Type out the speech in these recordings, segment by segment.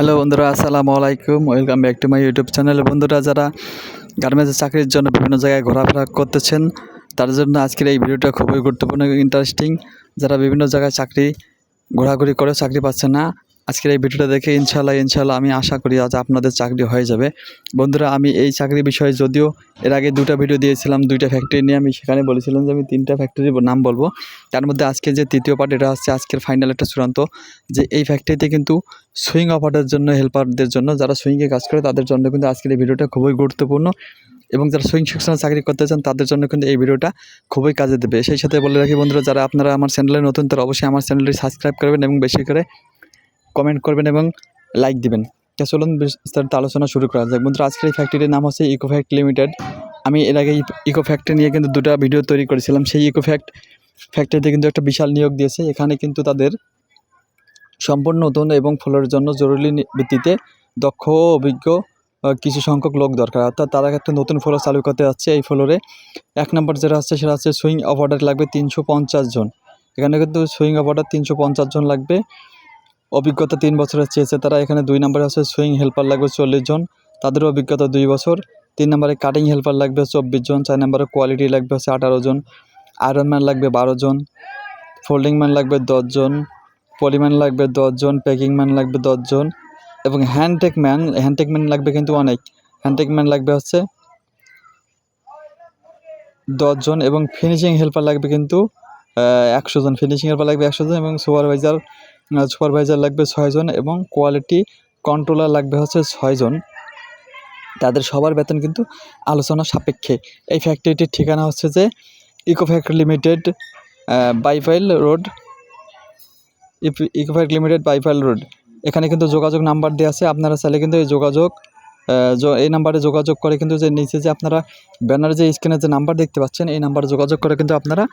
Hello বন্ধুরা, আসসালামু আলাইকুম। Welcome back to my YouTube channel বন্ধুরা, যারা গার্মেন্টসের চাকরির জন্য বিভিন্ন জায়গায় ঘোরাফেরা করতেছেন তার জন্য আজকের এই ভিডিওটা খুবই গুরুত্বপূর্ণ ইন্টারেস্টিং যারা বিভিন্ন জায়গায় চাকরি, ঘোরাঘুরি করে চাকরি পাচ্ছে না আজকের এই ভিডিওটা দেখে ইনশাল্লাহ ইনশাল্লাহ আমি আশা করি আজ আপনাদের চাকরি হয়ে যাবে। বন্ধুরা, আমি এই চাকরি বিষয়ে যদিও এর আগে দুটো ভিডিও দিয়েছিলাম, দুইটা ফ্যাক্টরি নিয়ে আমি সেখানে বলেছিলাম যে আমি তিনটা ফ্যাক্টরির নাম বলব। তার মধ্যে আজকে যে তৃতীয় পার্ট এটা হচ্ছে আজকের ফাইনাল একটা চূড়ান্ত, যে এই ফ্যাক্টরিতে কিন্তু সুইং অপারের জন্য হেল্পারদের জন্য, যারা সুইংয়ে কাজ করে, তাদের জন্য কিন্তু আজকের এই ভিডিওটা খুবই গুরুত্বপূর্ণ এবং যারা সুইং সেকশনে চাকরি করতে চান, তাদের জন্য কিন্তু এই ভিডিওটা খুবই কাজে দেবে। সেই সাথে বলে রাখি বন্ধুরা, যারা আপনারা আমার চ্যানেলে নতুন, তারা অবশ্যই আমার চ্যানেলটি সাবস্ক্রাইব করবেন এবং বেশি করে কমেন্ট করবেন এবং লাইক দিবেন। তা চলুন বিস্তারিত আলোচনা শুরু করা যাক। বন্ধুরা, আজকের এই ফ্যাক্টরির নাম হচ্ছে ইকো ফ্যাক্ট লিমিটেড আমি এর আগে ইকো ফ্যাক্টরি নিয়ে কিন্তু দুটো ভিডিও তৈরি করেছিলাম। সেই ইকো ফ্যাক্ট ফ্যাক্টরিতে কিন্তু একটা বিশাল নিয়োগ দিয়েছে। এখানে কিন্তু তাদের সম্পূর্ণ নতুন এবং ফলের জন্য জরুরি ভিত্তিতে দক্ষ, অভিজ্ঞ কিছু সংখ্যক লোক দরকার। অর্থাৎ তারা একটা নতুন ফ্লোর চালু করতে যাচ্ছে এই ফ্লোরে। এক নম্বর যেটা হচ্ছে, সেটা হচ্ছে সুইং অপারেটার লাগবে তিনশো পঞ্চাশ জন। এখানে কিন্তু সুইং অপারেটার তিনশো পঞ্চাশ জন লাগবে। অভিজ্ঞতা তিন বছরের চেয়েছে তারা। এখানে দুই নম্বরে হচ্ছে সুইং হেল্পার লাগবে চল্লিশ জন। তাদেরও অভিজ্ঞতা দুই বছর। তিন নম্বরে কাটিং হেল্পার লাগবে চব্বিশ জন। চার নম্বরে কোয়ালিটি লাগবে হচ্ছে আঠারো জন। আয়রন ম্যান লাগবে বারো জন। ফোল্ডিং ম্যান লাগবে দশজন পলিম্যান লাগবে দশজন প্যাকিং ম্যান লাগবে দশজন এবং হ্যান্ডটেক ম্যান হ্যান্ডটেক ম্যান লাগবে কিন্তু অনেক। হ্যান্ডটেক ম্যান লাগবে হচ্ছে দশজন এবং ফিনিশিং হেল্পার লাগবে কিন্তু একশো জন। ফিনিশিং হেল্পার লাগবে একশো জন এবং সুপারভাইজার সুপারভাইজার লাগবে ছয়জন এবং কোয়ালিটি কন্ট্রোলার লাগবে হচ্ছে ছয়জন। তাদের সবার বেতন কিন্তু আলোচনা সাপেক্ষে। এই ফ্যাক্টরিটির ঠিকানা হচ্ছে যে eco factory limited Baipail road eco factory limited Baipail road এখানে কিন্তু যোগাযোগ নাম্বার দেওয়া আছে, আপনারা চাইলে কিন্তু এই যোগাযোগ এই নাম্বারে যোগাযোগ করে কিন্তু যে নিচে যে আপনারা ব্যানারে যে স্ক্রিনে যে নাম্বার দেখতে পাচ্ছেন, এই নাম্বারে যোগাযোগ করে কিন্তু আপনারা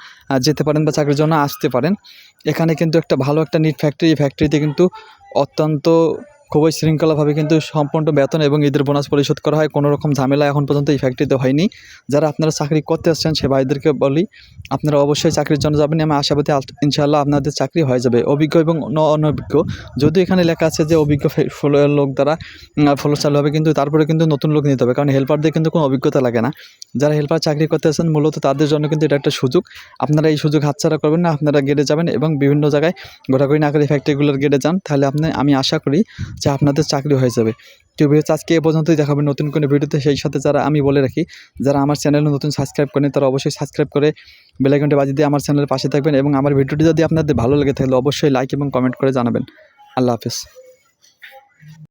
যেতে পারেন বা চাকরির জন্য আসতে পারেন। এখানে কিন্তু একটা ভালো একটা নিট ফ্যাক্টরি এই ফ্যাক্টরিতে কিন্তু অত্যন্ত খুবই শৃঙ্খলাভাবে কিন্তু সম্পূর্ণ বেতন এবং ঈদের বোনাস পরিশোধ করা হয়। কোনো রকম ঝামেলা এখন পর্যন্ত এই ফ্যাক্টরিতে হয়নি। যারা আপনারা চাকরি করতে আসছেন, সে ভাইদেরকে বলি, আপনারা অবশ্যই চাকরির জন্য যাবেন। আমি আশাবাদী আল- ইনশাআল্লাহ আপনাদের চাকরি হয়ে যাবে। অভিজ্ঞ এবং অনভিজ্ঞ, যদিও এখানে লেখা আছে যে অভিজ্ঞ লোক দ্বারা ফলো চালু হবে, কিন্তু তারপরে কিন্তু নতুন লোক নিতে হবে, কারণ হেল্পারদের কিন্তু কোনো অভিজ্ঞতা লাগে না। যারা হেল্পার চাকরি করতে আসছেন, মূলত তাদের জন্য কিন্তু এটা একটা সুযোগ। আপনারা এই সুযোগ হাতছাড়া করবেন না, আপনারা গেটে যাবেন এবং বিভিন্ন জায়গায় ঘোরাঘুরি না করে ফ্যাক্টরিগুলোর গেটে যান। তাহলে আপনি আমি আশা করি যে আপনাদের চাকরি হয়ে যাবে। তো ভিডিও আজকে এ পর্যন্তই দেখাবেন নতুন কোনো ভিডিওতে। সেই সাথে যারা আমি বলে রাখি, যারা আমার চ্যানেলে নতুন সাবস্ক্রাইব করেন, তারা অবশ্যই সাবস্ক্রাইব করে বেলাইকনটি বাজিয়ে দিয়ে আমার চ্যানেলের পাশে থাকবেন এবং আমার ভিডিওটি যদি আপনাদের ভালো লেগে, তাহলে অবশ্যই লাইক এবং কমেন্ট করে জানাবেন। আল্লাহ হাফেজ।